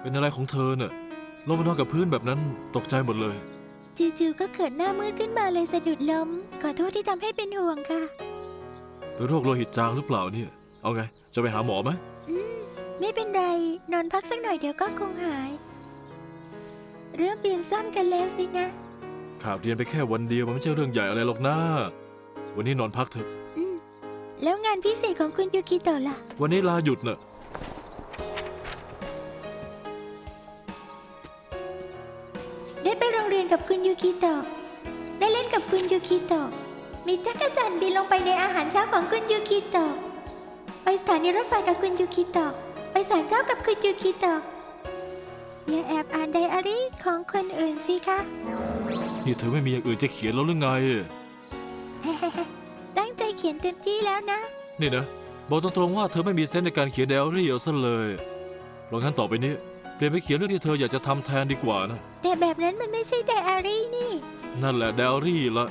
เป็นอะไรของเธอเน่ะลงมานอนกับพื้นแบบนั้นตกใจหมดเลย จู่ๆก็เกิดหน้ามืดขึ้นมาเลยสะดุดล้ม ขอโทษที่ทำให้เป็นห่วงค่ะ เป็นโรคโลหิตจางหรือเปล่าเนี่ย เอาไง จะไปหาหมอไหมอืม ไม่เป็นไร นอนพักสักหน่อยเดี๋ยวก็คงหาย เริ่มเรียนซ่อมกันแล้วสินะขาดเรียนไปแค่วันเดียวมันไม่ใช่เรื่องใหญ่อะไรหรอกนะวันนี้นอนพักเถอะ อืม แล้วงานพิเศษของคุณยูกิโตะล่ะ วันนี้ลาหยุดเน่ะ ยนกับคุณยูกิโตะได้เล่นกับคุณยูกิโตะมีจักรจันทร์บินลงไปในอาหารเช้าของคุณยูกิโตะไปสถานีรถไฟกับคุณยูกิโตะไปศาลเจ้ากับคุณยูกิโตะอย่าแอบอ่านไดอารี่ของคนอื่นสิคะ นี่เธอไม่มีอย่างอื่นจะเขียนแล้วหรือไง ตั้งใจเขียนเต็มที่แล้วนะ นี่นะ บอกตรงๆว่าเธอไม่มีเซนส์ในการเขียนไดอารี่เอาซะเลยเพราะงั้นต่อไปนี้ เปลี่ยนไปเขียนเรื่องที่เธออยากจะทำแทนดีกว่านะ แต่แบบนั้นมันไม่ใช่ไดอารี่นี่ นั่นแหละไดอารี่ละ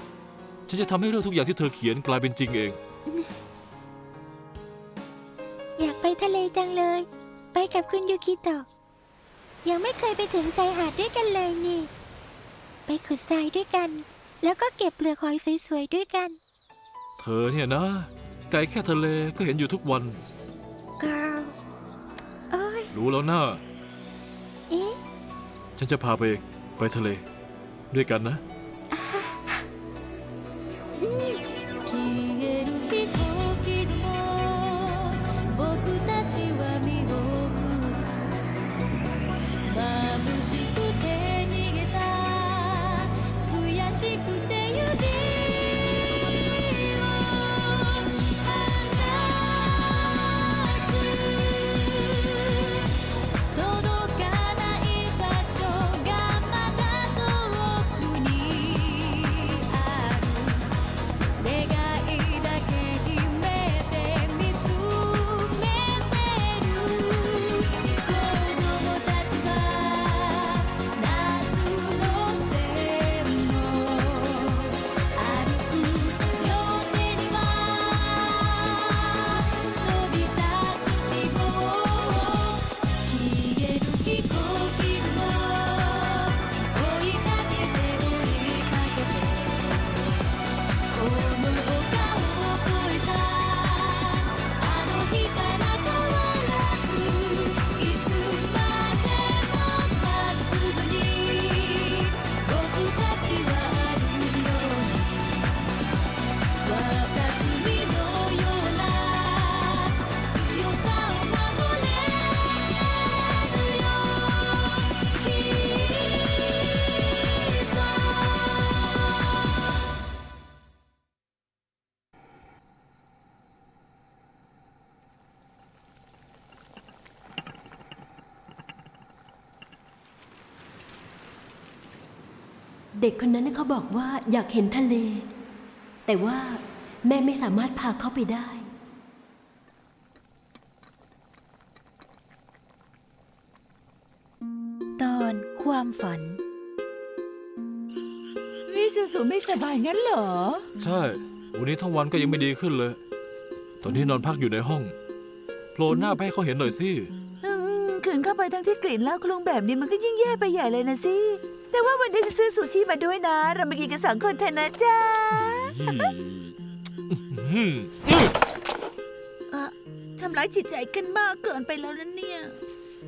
ฉันจะทำให้เรื่องทุกอย่างที่เธอเขียนกลายเป็นจริงเอง อยากไปทะเลจังเลย ไปกับคุณยูกิโตะยังไม่เคยไปถึงชายหาดด้วยกันเลยนี่ ไปขุดทรายด้วยกัน แล้วก็เก็บเปลือกหอยสวยๆด้วยกัน เธอเนี่ยนะ ไกลแค่ทะเลก็เห็นอยู่ทุกวัน girl โอ้ย รู้แล้วนะเอ๊ะ ฉันจะพาไปไปทะเล ด้วยกันนะ ด็กคนนั้นน่ะเขาบอกว่าอยากเห็นทะเล แต่ว่าแม่ไม่สามารถพาเขาไปได้ ตอนความฝัน วิสุสุไม่สบายงั้นเหรอ ใช่ วันนี้ทั้งวันก็ยังไม่ดีขึ้นเลย ตอนนี้นอนพักอยู่ในห้องโผล่หน้าไปให้เขาเห็นหน่อยสิอืมขืนเข้าไปทั้งที่กลิ่นเหล้ากรุงแบบนี้มันก็ยิ่งแย่ไปใหญ่เลยนะสิ แต่ว่าวันนี้จะซื้อซูชิมาด้วยนะ เรามากินกันสองคนเถอะนะจ๊ะยี่อื้อเออทำร้ายจิตใจกันมากเกินไปแล้วนะเนี่ย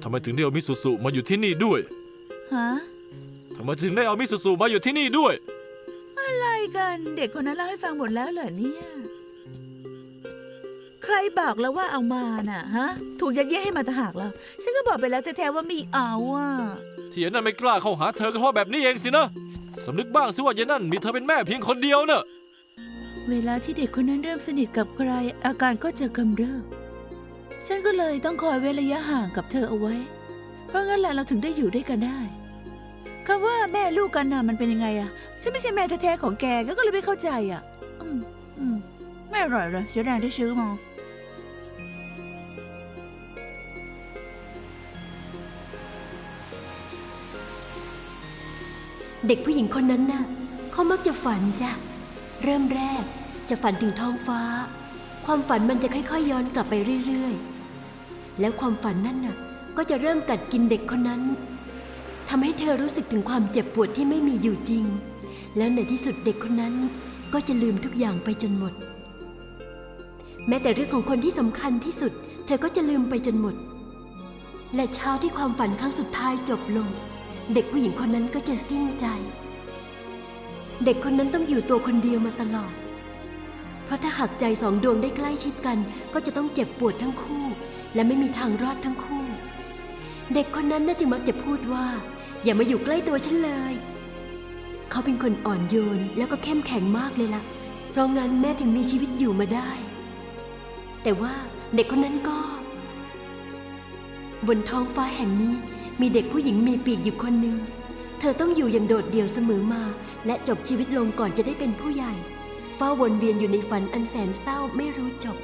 ทำไมถึงได้เอามิสุสุมาอยู่ที่นี่ด้วยฮะ ทำไมถึงได้เอามิสุสุมาอยู่ที่นี่ด้วย อะไรกัน เด็กคนนั้นเล่าให้ฟังหมดแล้วเหรอเนี่ยใค รบอกแล้วว่าเอามาน่ะฮะ ถูกยัดเยียดให้มาต่างหากแล้วฉันก็บอกไปแล้วแท้ๆว่าไม่เอาอะที่ยายนั่นไม่กล้าเข้าหาเธอก็เพราะแบบนี้เองสินะสำนึกบ้างสิว่ายายนั่นมีเธอเป็นแม่เพียงคนเดียวเนอะเวลาที่เด็กคนนั้นเริ่มสนิทกับใคร อาการก็จะกำเริบฉันก็เลยต้องคอยเว้นระยะห่างกับเธอเอาไว้ เพราะงั้นแหละเราถึงได้อยู่ด้วยกันได้คำว่าแม่ลูกกันน่ะมันเป็นยังไงอะฉันไม่ใช่แม่แท้ๆของแกก็เลยไม่เข้าใจอะอืมอืมไม่อร่อยเลยเสียแรงที่ซื้อมา เด็กผู้หญิงคนนั้นน่ะเขามักจะฝันจ้ะ เริ่มแรกจะฝันถึงท้องฟ้า ความฝันมันจะค่อย ๆ ย้อนกลับไปเรื่อยๆ แล้วความฝันนั่นน่ะก็จะเริ่มกัดกินเด็กคนนั้นทำให้เธอรู้สึกถึงความเจ็บปวดที่ไม่มีอยู่จริง แล้วในที่สุดเด็กคนนั้นก็จะลืมทุกอย่างไปจนหมด แม้แต่เรื่องของคนที่สำคัญที่สุด เธอก็จะลืมไปจนหมด และเช้าที่ความฝันครั้งสุดท้ายจบลง เด็กผู้หญิงคนนั้นก็จะสิ้นใจ เด็กคนนั้นต้องอยู่ตัวคนเดียวมาตลอด เพราะถ้าหากใจสองดวงได้ใกล้ชิดกัน ก็จะต้องเจ็บปวดทั้งคู่ และไม่มีทางรอดทั้งคู่ เด็กคนนั้นน่าจึงมักจะพูดว่า อย่ามาอยู่ใกล้ตัวฉันเลย เขาเป็นคนอ่อนโยนแล้วก็เข้มแข็งมากเลยล่ะ เพราะงั้นแม่ถึงมีชีวิตอยู่มาได้ แต่ว่าเด็กคนนั้นก็ บนท้องฟ้าแห่งนี้ มีเด็กผู้หญิงมีปีกอยู่คนหนึ่ง เธอต้องอยู่อย่างโดดเดี่ยวเสมอมา และจบชีวิตลงก่อนจะได้เป็นผู้ใหญ่ เฝ้าวนเวียนอยู่ในฝันอันแสนเศร้าไม่รู้จบ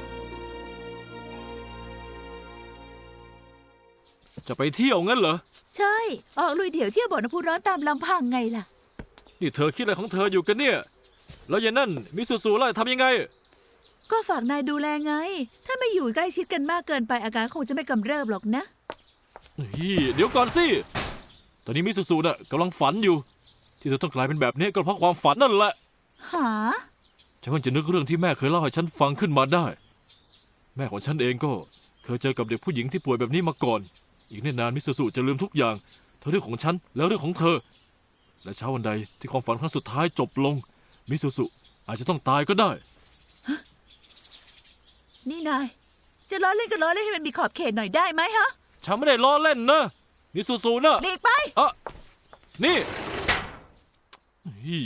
จะไปเที่ยวงั้นเหรอ ใช่ ออกลุยเดี่ยวเที่ยวบ่อน้ำพุร้อนตามลำพังไงล่ะ นี่เธอคิดอะไรของเธออยู่กันเนี่ย แล้วอย่างนั่นมิสูซูล่ะทำยังไง ก็ฝากนายดูแลไง ถ้าไม่อยู่ใกล้ชิดกันมากเกินไปอาการคงจะไม่กำเริบหรอกนะ นี่เดี๋ยวก่อนสิ ตอนนี้มิสูซูน่ะกำลังฝันอยู่ ที่เธอต้องกลายเป็นแบบนี้ก็เพราะความฝันนั่นแหละ หา ฉันเพิ่งจะนึกเรื่องที่แม่เคยเล่าให้ฉันฟังขึ้นมาได้ แม่ของฉันเองก็เคยเจอกับเด็กผู้หญิงที่ป่วยแบบนี้มาก่อน อีกไม่นานมิสสุจะลืมทุกอย่างทั้งเรื่องของฉันแล้วเรื่องของเธอ และเช้าวันใดที่ความฝันครั้งสุดท้ายจบลง มิสสุอาจจะต้องตายก็ได้ นี่นาย จะล้อเล่นก็ล้อเล่นให้มันมีขอบเขตหน่อยได้ไหมฮะ ฉันไม่ได้ล้อเล่นนะมิสสุนะหลีกไปอะนี่อี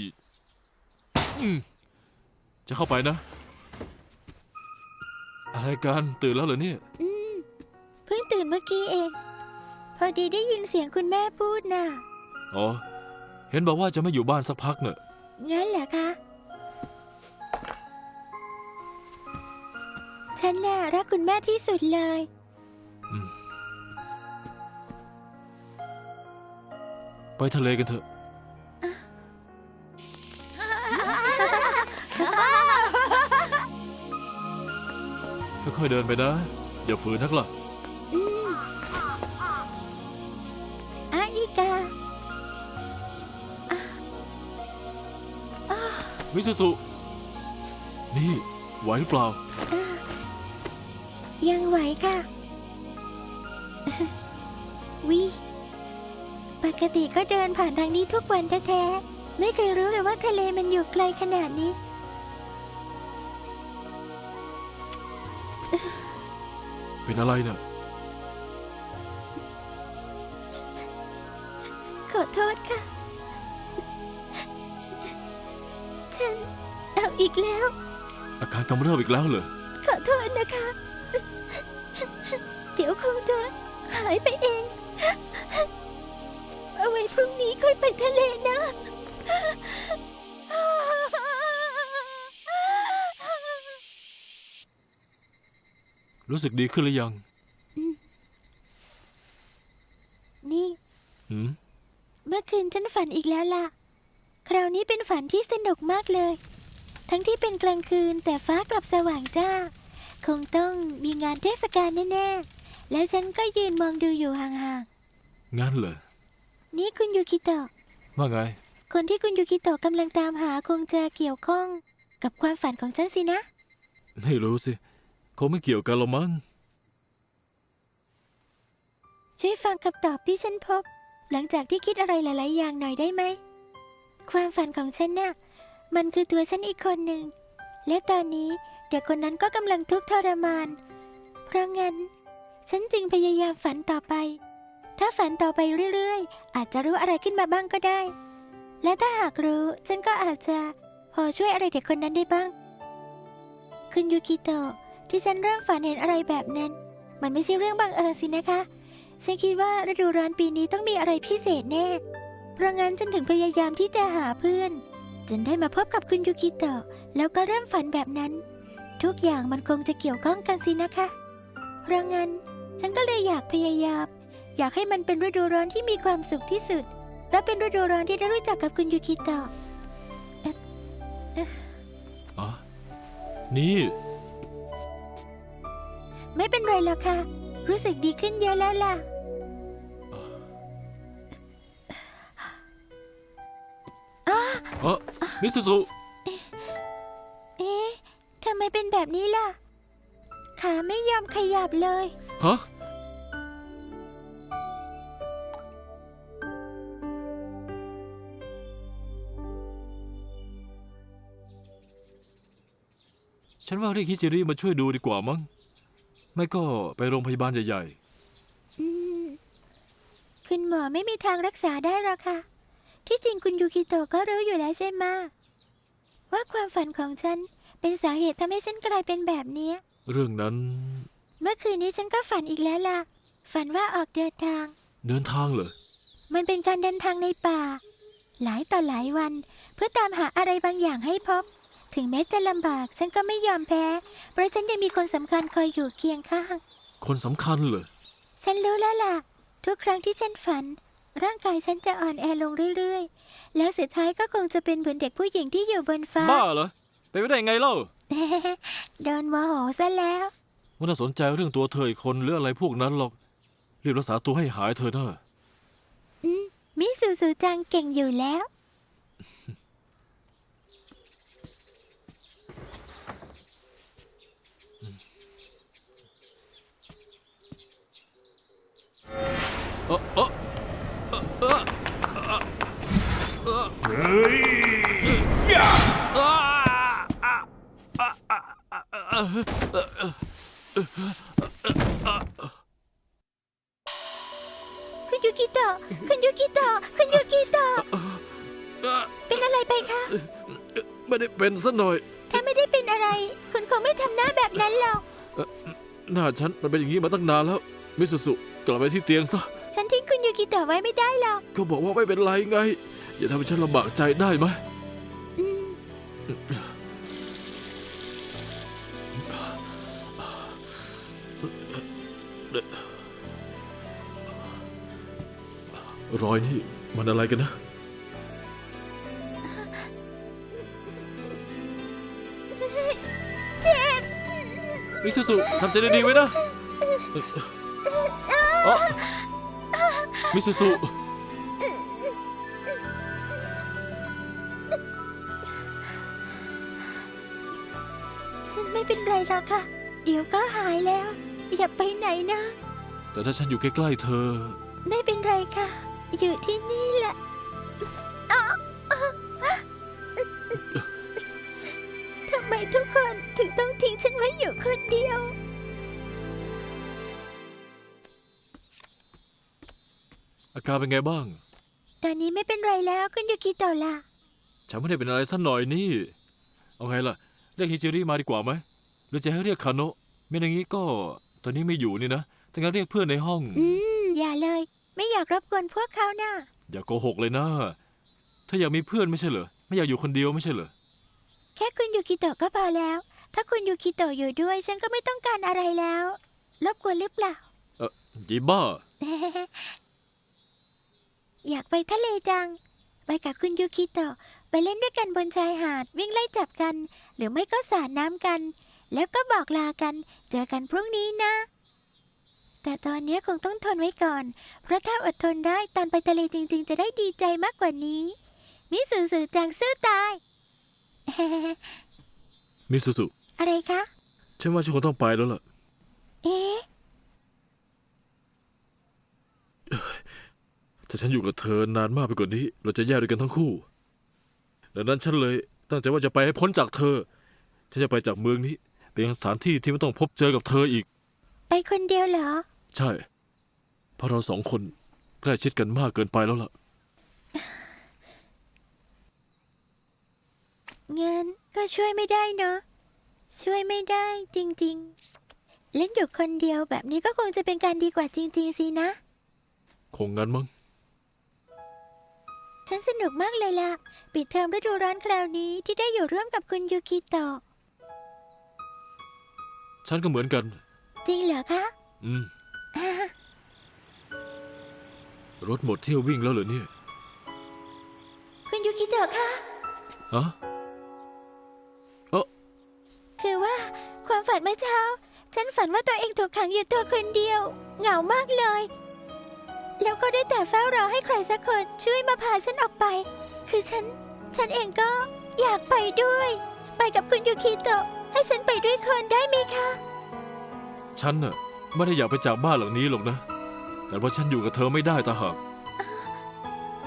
อืมจะเข้าไปนะ อะไรกันตื่นแล้วเหรอเนี่ย อืมเพิ่งตื่นเมื่อกี้เอง พอดีได้ยินเสียงคุณแม่พูดน่ะ อ๋อ เห็นบอกว่าจะไม่อยู่บ้านสักพักเนอะงั้นเหรอคะ ฉันน่ะรักคุณแม่ที่สุดเลย ไปทะเลกันเถอะ ค่อยๆเดินไปนะ อย่าฝืนนักล่ะอืมอาอีกา มิสุสุ นี่ ไหวหรือเปล่า ยังไหวค่ะ วิป กติก็เดินผ่านทางนี้ทุกวันแท้ๆไม่เคยรู้เลยว่าทะเลมันอยู่ไกลขนาดนี้ เป็นอะไรเนะ่ะขอโทษค่ะ ฉันเอาอีกแล้ว อาการกำเริบอีกแล้วเหรอ ขอโทษนะคะ เดี๋ยวคงจะหายไปเองเอาไว้ พรุ่งนี้ค่อยไปทะเลนะ รู้สึกดีขึ้นหรือยังนี่ หืมเมื่อคืนฉันฝันอีกแล้วล่ะ คราวนี้เป็นฝันที่สนุกมากเลย ทั้งที่เป็นกลางคืนแต่ฟ้ากลับสว่างจ้า คงต้องมีงานเทศกาลแน่ ๆ แล้วฉันก็ยืนมองดูอยู่ห่างงั้นเหรอๆ นี่คุณยูกิโตะ ว่าไง คนที่คุณยูกิโตะกำลังตามหาคงจะเกี่ยวข้องกับความฝันของฉันสินะ ไม่รู้สิคงไม่เกี่ยวกันหรอกมั้ง ช่วยฟังคำตอบที่ฉันพบ หลังจากที่คิดอะไรหลาย ๆ อย่างหน่อยได้ไหม ความฝันของฉันน่ะ มันคือตัวฉันอีกคนหนึ่ง และตอนนี้เด็กคนนั้นก็กำลังทุกข์ทรมาน เพราะงั้น ฉันจึงพยายามฝันต่อไป ถ้าฝันต่อไปเรื่อยๆ อาจจะรู้อะไรขึ้นมาบ้างก็ได้ และถ้าหากรู้ ฉันก็อาจจะพอช่วยอะไรเด็กคนนั้นได้บ้าง คุณยูกิโตะที่ฉันเริ่มฝันเห็นอะไรแบบนั้น มันไม่ใช่เรื่องบังเอิญสินะคะ ฉันคิดว่าฤดูร้อนปีนี้ต้องมีอะไรพิเศษแน่ เพราะงั้นฉันถึงพยายามที่จะหาเพื่อน จนได้มาพบกับคุณยูกิโตะแล้วก็เริ่มฝันแบบนั้น ทุกอย่างมันคงจะเกี่ยวข้องกันสินะคะ เพราะงั้นฉันก็เลยอยากพยายาม อยากให้มันเป็นฤดูร้อนที่มีความสุขที่สุด และเป็นฤดูร้อนที่ได้รู้จักกับคุณยูคิโตะอ๋อนี่ ไม่เป็นไรหรอกค่ะ รู้สึกดีขึ้นเยอะแล้วล่ะ เออนิสุสุเอ๊ะทำไมเป็นแบบนี้ล่ะ ขาไม่ยอมขยับเลย ฮะ ฉันว่าเรียกฮิจิริมาช่วยดูดีกว่ามั้ง ไม่ก็ไปโรงพยาบาลใหญ่อืมคุณหมอไม่มีทางรักษาได้หรอกค่ะ ที่จริงคุณยูกิโตะก็รู้อยู่แล้วใช่ไหมะว่าความฝันของฉันเป็นสาเหตุทำให้ฉันกลายเป็นแบบเนี้ย ๆ เรื่องนั้นเมื่อคืนนี้ฉันก็ฝันอีกแล้วล่ะ ฝันว่าออกเดินทาง เดินทางเหรอ มันเป็นการเดินทางในป่า หลายต่อหลายวันเพื่อตามหาอะไรบางอย่างให้พบ ถึงแม้จะลำบากฉันก็ไม่ยอมแพ้ เพราะฉันยังมีคนสำคัญคอยอยู่เคียงข้าง คนสำคัญเหรอ ฉันรู้แล้วล่ะ ทุกครั้งที่ฉันฝัน ร่างกายฉันจะอ่อนแอลงเรื่อยๆ แล้วสุดท้ายก็คงจะเป็นเหมือนเด็กผู้หญิงที่อยู่บนฟ้า บ้าเหรอไปไม่ได้ไงเล่าโดนโมโหซะแล้ว ไม่ต้องสนใจเรื่องตัวเธออีกคนหรืออะไรพวกนั้นหรอก รีบรักษาตัวให้หายเธอะนะอืมมิสูซูจังเก่งอยู่แล้ว เออเออเออเออเฮ้ย คุณยูกิโตะคุณยูกิโตะคุณยูกิโตะเป็นอะไรไปคะ ไม่ได้เป็นซะหน่อย ถ้าไม่ได้เป็นอะไร คุณคงไม่ทำหน้าแบบนั้นหรอก หน้าฉันมันเป็นอย่างนี้มาตั้งนานแล้ว มิสุสุกลับไปที่เตียงซะ ฉันทิ้งคุณยูกิโตะไว้ไม่ได้หรอกเขาบอกว่าไม่เป็นไรไง อย่าทำให้ฉันลำบากใจได้ไหมอืมรอยนี่มันอะไรกันนะ เจ็บ มิสุสุทำใจดีๆไว้นะเอ้อ มิสุสุฉันไม่เป็นไรหรอกค่ะ เดี๋ยวก็หายแล้ว อย่าไปไหนนะ แต่ถ้าฉันอยู่ใกล้ๆเธอ ไม่เป็นไรค่ะ อยู่ที่นี่แหละอ๊ะอ๊ะทำไมทุกคนถึงต้องทิ้งฉันไว้อยู่คนเดียว อาการเป็นไงบ้าง ตอนนี้ไม่เป็นไรแล้วคุณยูกิโตะล่ะ ฉันไม่ได้เป็นอะไรสักหน่อยนี่ เอาไงล่ะ เรียกฮิจิริมาดีกว่าไหม หรือจะให้เรียกคาโนะไม่อย่างนี้ก็ตอนนี้ไม่อยู่นี่นะถ้างั้นเรียกเพื่อนในห้อง อืม อย่าเลย ไม่อยากรบกวนพวกเขานะอย่าโกหกเลยนะถ้าอยากมีเพื่อนไม่ใช่เหรอ ไม่อยากอยู่คนเดียวไม่ใช่เหรอ แค่คุณยูกิโตะก็พอแล้ว ถ้าคุณยูกิโตะอยู่ด้วย ฉันก็ไม่ต้องการอะไรแล้ว รบกวนหรือเปล่า เออยีบ้า อยากไปทะเลจัง ไปกับคุณยูกิโตะไปเล่นด้วยกันบนชายหาดวิ่งไล่จับกัน หรือไม่ก็สาดน้ำกัน แล้วก็บอกลากัน เจอกันพรุ่งนี้นะ แต่ตอนนี้คงต้องทนไว้ก่อน เพราะถ้าอดทนได้ตอนไปทะเลจริง ๆ จะได้ดีใจมากกว่านี้ มิสูสูจังสู้ตาย มิสุสุอะไรคะ ฉันว่าฉันคงต้องไปแล้วล่ะ เอ๊ะ ถ้าฉันอยู่กับเธอนานมากไปกว่านี้ เราจะแย่ด้วยกันทั้งคู่ ดังนั้นฉันเลยตั้งใจว่าจะไปให้พ้นจากเธอ ฉันจะไปจากเมืองนี้ไปยังสถานที่ที่ไม่ต้องพบเจอกับเธออีก ไปคนเดียวเหรอ ใช่ เพราะเราสองคนใกล้ชิดกันมากเกินไปแล้วล่ะ งั้นก็ช่วยไม่ได้เนาะ ช่วยไม่ได้จริง ๆ เล่นอยู่คนเดียวแบบนี้ก็คงจะเป็นการดีกว่าจริง ๆ สินะ คงงั้นมั้ง ฉันสนุกมากเลยล่ะ ปิดเทอมฤดูร้อนคราวนี้ที่ได้อยู่ร่วมกับคุณยูกิโตะ ฉันก็เหมือนกัน จริงเหรอคะ อืม รถหมดเที่ยววิ่งแล้วเหรอเนี่ยคุณยูกิโตะคะฮะคือว่าความฝันเมื่อเช้า ฉันฝันว่าตัวเองถูกขังอยู่ตัวคนเดียว เหงามากเลย แล้วก็ได้แต่เฝ้ารอให้ใครสักคนช่วยมาพาฉันออกไป คือฉัน ฉันเองก็อยากไปด้วย ไปกับคุณยูคิโตะให้ฉันไปด้วยคนได้ไหมคะ ฉันน่ะไม่ได้อยากไปจากบ้านหลังนี้หรอกนะ แต่ว่าฉันอยู่กับเธอไม่ได้ต่างหาก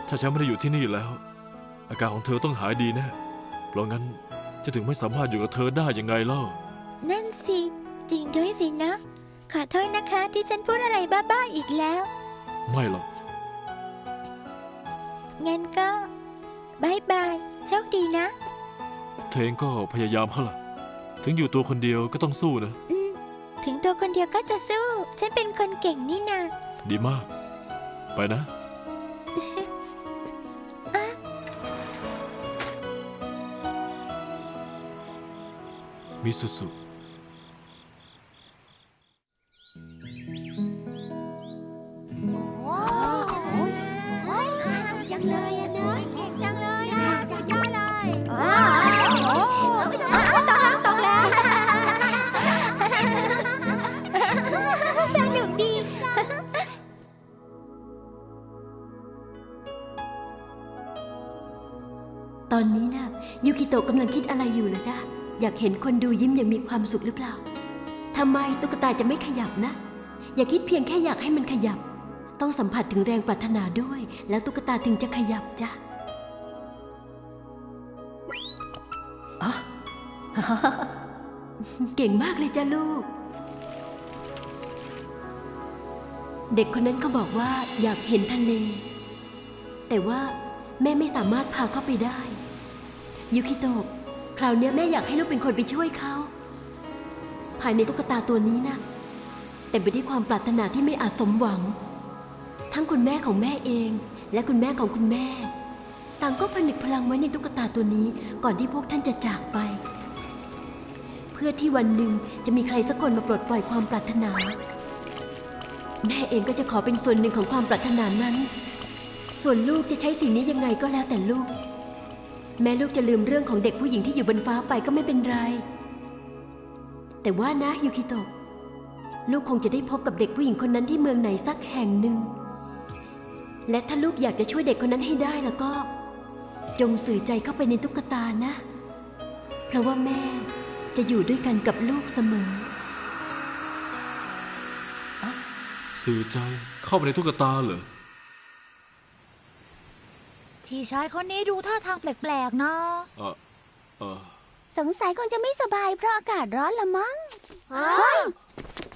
ถ้าฉันไม่ได้อยู่ที่นี่แล้ว อาการของเธอต้องหายดีแน่เพราะงั้นจะถึงไม่สามารถอยู่กับเธอได้ยังไงเล่า นั่นสิ จริงด้วยสินะ ขอโทษนะคะที่ฉันพูดอะไรบ้าๆอีกแล้ว ไม่หรอกงั้นก็บายบายโชคดีนะ เธอเองก็พยายามเขาล่ะ ถึงอยู่ตัวคนเดียวก็ต้องสู้นะ อืม ถึงตัวคนเดียวก็จะสู้ ฉันเป็นคนเก่งนี่นาดีมาก ไปนะ มิสุสุ อยากเห็นคนดูยิ้มอย่างมีความสุขหรือเปล่าทำไมตุ๊กตาจะไม่ขยับนะ อย่าคิดเพียงแค่อยากให้มันขยับ ต้องสัมผัสถึงแรงปรารถนาด้วย แล้วตุ๊กตาถึงจะขยับจ้ะอ๋อเก่งมากเลยจ้ะลูก เด็กคนนั้นเขาบอกว่าอยากเห็นทะเล แต่ว่าแม่ไม่สามารถพาเข้าไปได้ ยูคิโตะ คราวนี้แม่อยากให้ลูกเป็นคนไปช่วยเขา ภายในตุ๊กตาตัวนี้นะเต็มไปด้วยความปรารถนาที่ไม่อาจสมหวัง ทั้งคุณแม่ของแม่เอง และคุณแม่ของคุณแม่ ต่างก็ผนึกพลังไว้ในตุ๊กตาตัวนี้ก่อนที่พวกท่านจะจากไป เพื่อที่วันหนึ่งจะมีใครสักคนมาปลดปล่อยความปรารถนา แม่เองก็จะขอเป็นส่วนหนึ่งของความปรารถนานั้น ส่วนลูกจะใช้สิ่งนี้ยังไงก็แล้วแต่ลูก แม้ลูกจะลืมเรื่องของเด็กผู้หญิงที่อยู่บนฟ้าไปก็ไม่เป็นไร แต่ว่านะยูคิโตะลูกคงจะได้พบกับเด็กผู้หญิงคนนั้นที่เมืองไหนสักแห่งหนึ่ง และถ้าลูกอยากจะช่วยเด็กคนนั้นให้ได้แล้วก็ จงสื่อใจเข้าไปในตุ๊กตานะ เพราะว่าแม่จะอยู่ด้วยกันกับลูกเสมอ สื่อใจเข้าไปในตุ๊กตาเหรอ พี่ชายคนนี้ดูท่าทางแปลกๆเนาะเออเออสงสัยคงจะไม่สบายเพราะอากาศร้อนละมั้ง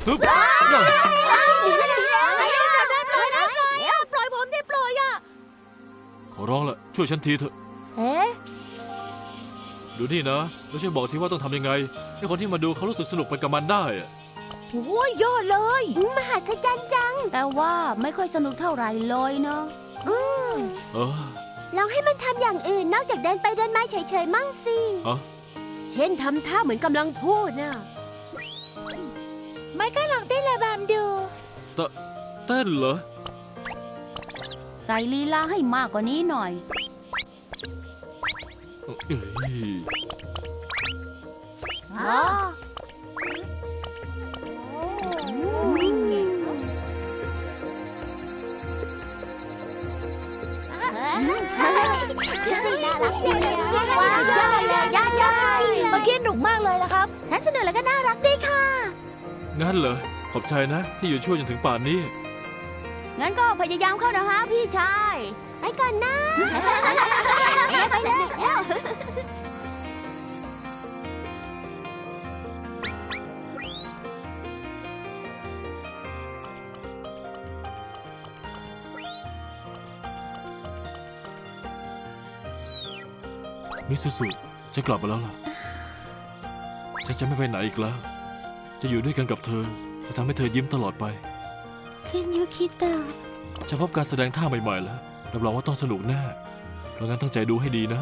ฮึบหนีแล้วหนีแล้วปล่อยนะปล่อยนะปล่อยอะปล่อยผมได้ปล่อยอะขอร้องละช่วยฉันทีเถอะ เอ๊ะดูนี่นะแล้วช่วยบอกทีว่าต้องทำยังไง ให้คนที่มาดูเขารู้สึกสนุกไปกับมันได้อะโอ้ยยอดเลย มหัศจรรย์จัง แต่ว่าไม่ค่อยสนุกเท่าไหร่เลยเนาะ เออ ลองให้มันทำอย่างอื่นนอกจากเดินไปเดินมาเฉยๆมั่งสิฮะเช่นทำท่าเหมือนกำลังพูดนะไม่ก็ลองเต้นระบำดู เต้นเหรอ ใส่ลีลาให้มากกว่านี้หน่อย เอ้ยอ๋อ ดูสิน่ารักดีเลยว้าวสุดยอดเลยยอดยอดเมื่อกี้หนุกมากเลยละครับทั้งสนุกแล้วก็น่ารักดีค่ะ งั้นเหรอ ขอบใจนะ ที่อยู่ช่วยจนถึงป่านนี้ งั้นก็พยายามเข้านะฮะพี่ชาย ไปก่อนนะ ไปเลย มิสุสุฉันกลับมาแล้วล่ะ ฉันจะไม่ไปไหนอีกแล้ว จะอยู่ด้วยกันกับเธอจะทำให้เธอยิ้มตลอดไป คุณยูคิโตะฉันพบการแสดงท่าใหม่ๆแล้วรับรองว่าต้องสนุกแน่เพราะงั้นตั้งใจดูให้ดีนะ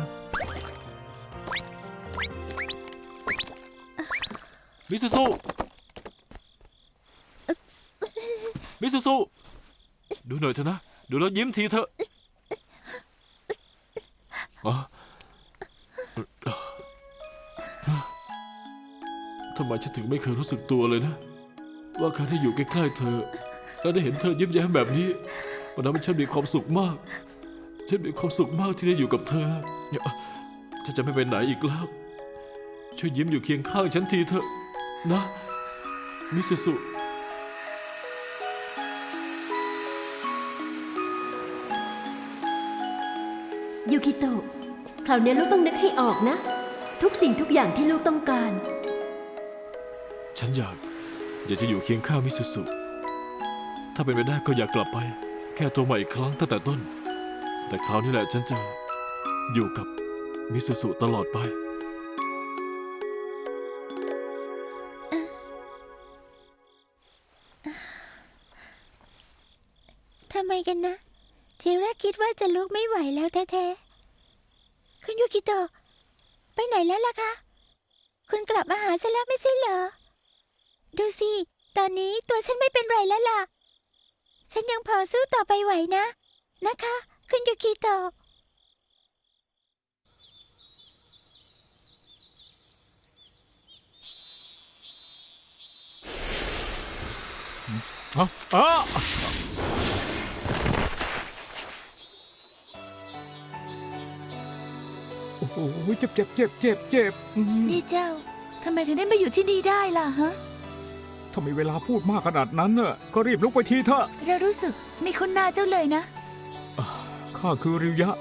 มิสุสุมิสุสุดูหน่อยเถอะนะ ดูแล้วยิ้มทีเถอะอ๋อ ทำไมฉันถึงไม่เคยรู้สึกตัวเลยนะ ว่าการที่อยู่ใกล้ๆเธอ แล้วได้เห็นเธอยิ้มแย้มแบบนี้ มันทำให้ฉันมีความสุขมาก ฉันมีความสุขมากที่ได้อยู่กับเธอเนี่ยฉันจะไม่ไปไหนอีกแล้ว ช่วยยิ้มอยู่เคียงข้างฉันทีเถอะนะ มิสสุยูกิโตะคราวนี้ลูกต้องนึกให้ออกนะ ทุกสิ่งทุกอย่างที่ลูกต้องการ ฉันอยาก อยากจะอยู่เคียงข้างมิสุสุถ้าเป็นไปได้ก็อยากกลับไป แค่ตัวใหม่อีกครั้งตั้งแต่ต้น แต่คราวนี้แหละฉันจะอยู่กับมิสุสุตลอดไป ทำไมกันนะ ทีแรกคิดว่าจะลุกไม่ไหวแล้วแท้ๆ คุณยูกิโตะไปไหนแล้วล่ะคะ คุณกลับมาหาฉันแล้วไม่ใช่เหรอ ดูสิ ตอนนี้ตัวฉันไม่เป็นไรแล้วล่ะ ฉันยังพอสู้ต่อไปไหวนะ นะคะ คุณยูกิโตะโอ้โหเจ็บเจ็บเจ็บเจ็บเจ็บอืมนี่เจ้าทำไมถึงได้มาอยู่ที่นี่ได้ล่ะฮะ ถ้ามีเวลาพูดมากขนาดนั้นน่ะก็รีบลุกไปทีเถอะ เรารู้สึกไม่คุ้นหน้าเจ้าเลยนะ ข้าคือริวยะ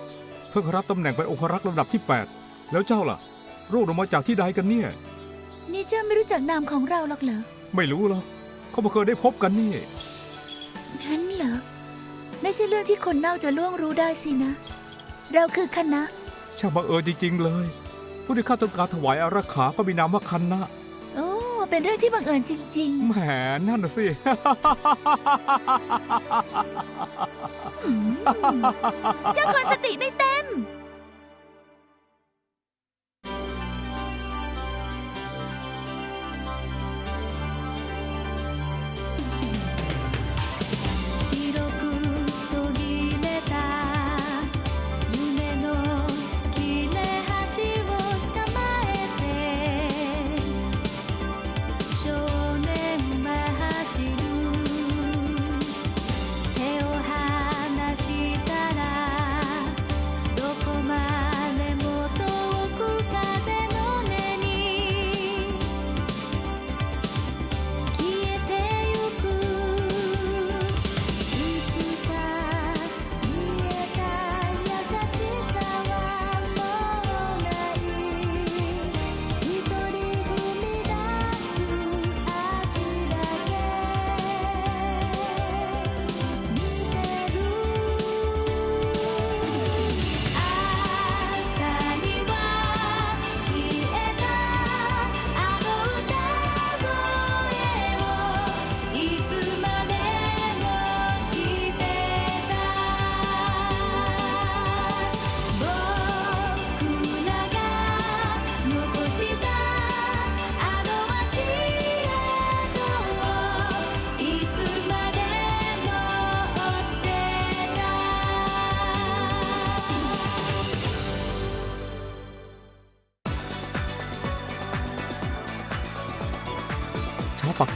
เพิ่งรับตำแหน่งเป็นองครักษ์ระดับที่ 8 แล้วเจ้าล่ะรูดออกมาจากที่ใดกันเนี่ย นี่เจ้าไม่รู้จักนามของเราหรอกเหรอ ไม่รู้หรอกเขาไม่เคยได้พบกันนี่งั้นเหรอ ไม่ใช่เรื่องที่คนเน่าจะล่วงรู้ได้สินะ เราคือคณะ ช่างบังเอิญจริงๆเลย ผู้ที่ข้าต้องการถวายอารักขาก็มีนามว่าคันนะโอ้ เป็นเรื่องที่บังเอิญจริง แหมนั่นน่ะสิ ๆ เจ้าคนสติไม่เต็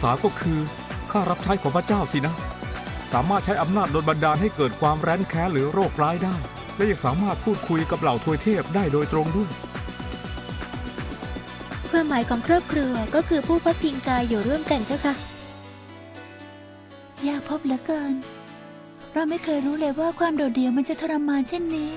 ษาก็คือข้ารับใช้ของพระเจ้าสินะ สามารถใช้อำนาจโดนบันดาลให้เกิดความแร้นแค้นหรือโรคร้ายได้ และยังสามารถพูดคุยกับเหล่าทวยเทพได้โดยตรงด้วย ความหมายของครอบครัวก็คือผู้พักพิงกายอยู่ร่วมกันเจ้าค่ะ อยากพบเหลือเกิน เราไม่เคยรู้เลยว่าความโดดเดี่ยวมันจะทรมานเช่นนี้